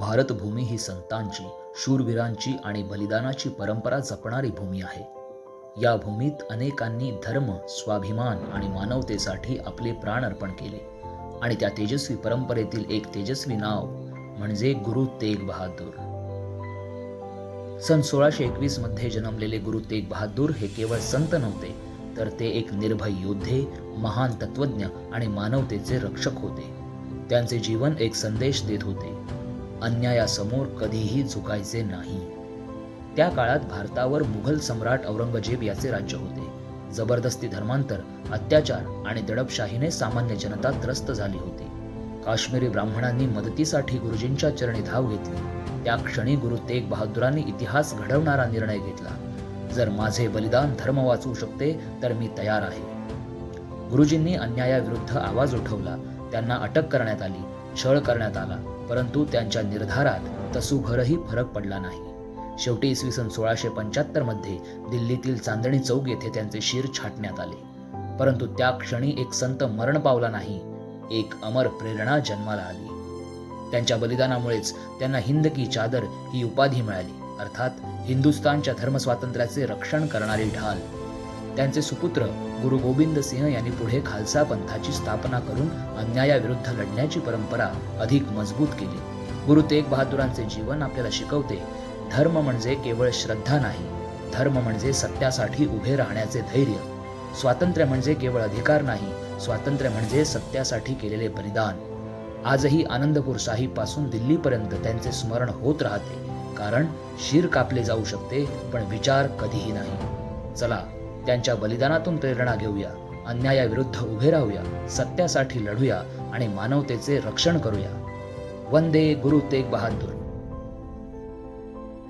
भारतभूमी ही संतांची शूरवीरांची आणि बलिदानाची परंपरा जपणारी भूमी आहे. या भूमीत अनेकांनी धर्म स्वाभिमान आणि मानवतेसाठी आपले प्राण अर्पण केले आणि त्या तेजस्वी परंपरेतील एक तेजस्वी नाव म्हणजे गुरु तेग बहादूर. सन सोळाशे एकवीसमध्ये जन्मलेले गुरु तेग बहादूर हे केवळ संत नव्हते तर ते एक निर्भय योद्धे महान तत्वज्ञ आणि मानवतेचे रक्षक होते. त्यांचे जीवन एक संदेश देत होते. अन्यायासमोर कधीही झुकायचे नाही. त्या काळात भारतावर मुघल सम्राट औरंगजेब याचे राज्य होते. जबरदस्ती धर्मांतर अत्याचार आणि दडपशाहीने सामान्य जनता त्रस्त झाली होती. काश्मीरी ब्राह्मणांनी मदतीसाठी गुरुजींच्या चरणी धाव घेतली. त्या क्षणी गुरु तेग बहादुरांनी इतिहास घडवणारा निर्णय घेतला. जर माझे बलिदान धर्म वाचवू शकते तर मी तयार आहे. गुरुजींनी अन्यायाविरुद्ध आवाज उठवला. त्यांना अटक करण्यात आली. छळ करण्यात आला परंतु त्यांच्या निर्धारात तसूभरही फरक पडला नाही. शेवटी इसवी सन सोळाशे पंच्याहत्तरमध्ये दिल्लीतील चांदणी चौक येथे त्यांचे शिर छाटण्यात आले. परंतु त्या क्षणी एक संत मरण पावला नाही एक अमर प्रेरणा जन्माला आली. त्यांच्या बलिदानामुळेच त्यांना हिंद की चादर ही उपाधी मिळाली अर्थात हिंदुस्थानच्या धर्मस्वातंत्र्याचे रक्षण करणारी ढाल त्यांचे सुपुत्र गुरु गोविंद सिंह यांनी पुढे खालसा पंथाची स्थापना करून अन्यायाविरुद्ध लढण्याची परंपरा अधिक मजबूत केली. गुरु तेग बहादुरांचे जीवन आपल्याला शिकवते धर्म म्हणजे केवळ श्रद्धा नाही धर्म म्हणजे सत्यासाठी उभे राहण्याचे धैर्य. स्वातंत्र्य म्हणजे केवळ अधिकार नाही स्वातंत्र्य म्हणजे सत्यासाठी केलेले बलिदान. आजही आनंदपूर साहिबपासून दिल्लीपर्यंत त्यांचे स्मरण होत राहते कारण शिर कापले जाऊ शकते पण विचार कधीही नाही. चला त्यांच्या बलिदानातून प्रेरणा घेऊया अन्यायाविरुद्ध उभे राहूया सत्यासाठी लढूया आणि मानवतेचे रक्षण करूया. वंदे गुरु तेग बहादूर.